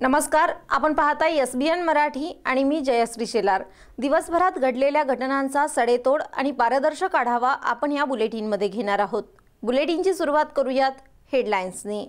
नमस्कार आपण पाहता एस बी एन मराठी आणि मी जयश्री शेलार. दिवसभरात घडलेल्या घटनांचा सडेतोड आणि पारदर्शक आढावा आपण या बुलेटिनमध्ये घेणार आहोत. बुलेटिनची सुरुवात करूयात हेडलाईन्सनी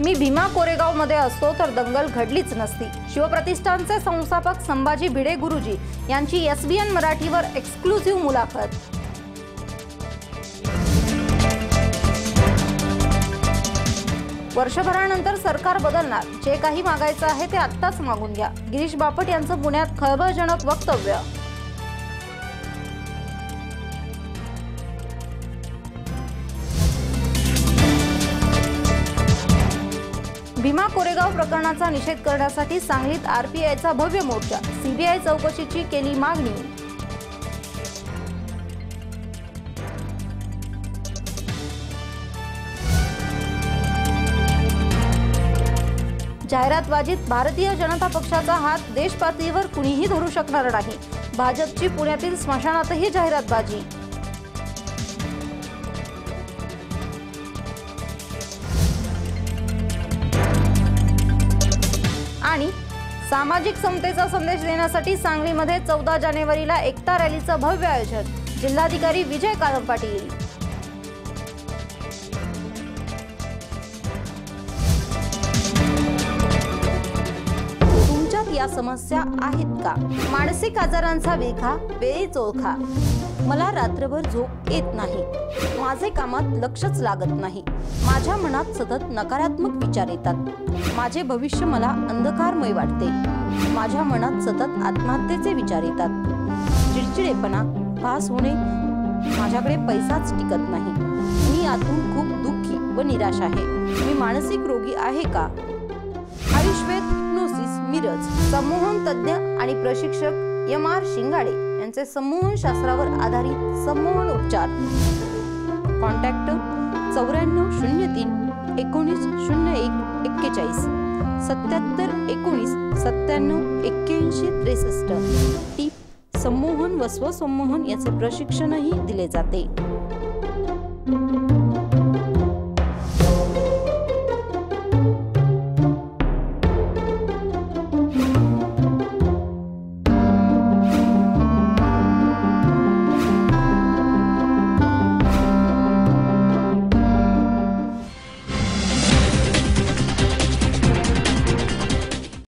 मी भीमा कोरेगावमध्ये असतो तर दंगल घडलीच नसती. शिवप्रतिष्ठानचे संस्थापक संभाजी भिडे गुरुजी यांची एस बी एन मराठीवर एक्सक्लुझिव्ह मुलाखत. वर्षभरानंतर सरकार बदलणार. जे काही मागायचं आहे ते आत्ताच मागून घ्या. गिरीश बापट यांचं पुण्यात खळबळजनक वक्तव्य. भीमा कोरेगाव प्रकरणाचा निषेध करण्यासाठी सांगलीत आरपीआयचा भव्य मोर्चा. सीबीआय चौकशीची केली मागणी. जाहिरातबाजीत भारतीय जनता पक्षाचा हात देशपातळीवर कुणीही धरू शकणार नाही. भाजपची पुण्यातील स्मशानातही जाहिरातबाजी. सामाजिक समतेचा संदेश देण्यासाठी सांगलीमध्ये चौदा जानेवारीला एकता रॅलीचं भव्य आयोजन. जिल्हाधिकारी विजय काळम पाटील. तुमच्यात या समस्या आहेत का? मानसिक आजारांचा विखा वेळीच ओळखा मला रात्रभर झोप येत नाही. माझे कामात लक्षच लागत नाही. माझ्या मनात सतत नकारात्मक विचार येतात. माझे भविष्य मला अंधकारमय वाटते. माझ्या मनात सतत आत्महत्येचे विचार येतात. चिडचिडेपणा भास होणे माझ्याकडे पैसाच टिकत नाही. मी आतून खूप दुःखी व निराश आहे. मी मानसिक रोगी आहे का? आयुष्वेद हिप्नोसिस मिरज संमोहन तज्ज्ञ आणि प्रशिक्षक यम आर शिंगाडे. यांचे संमोहन शास्त्रावर आधारित संमोहन उपचार. कॉन्टॅक्ट चौऱ्याण्णव शून्य तीन एकोणीस शून्य एक एक्केचाळीस सत्याहत्तर एकोणीस सत्त्याण्णव एक्क्याऐंशी त्रेसष्ट. टीप संमोहन व स्वसंमोहन याचे प्रशिक्षणही दिले जाते.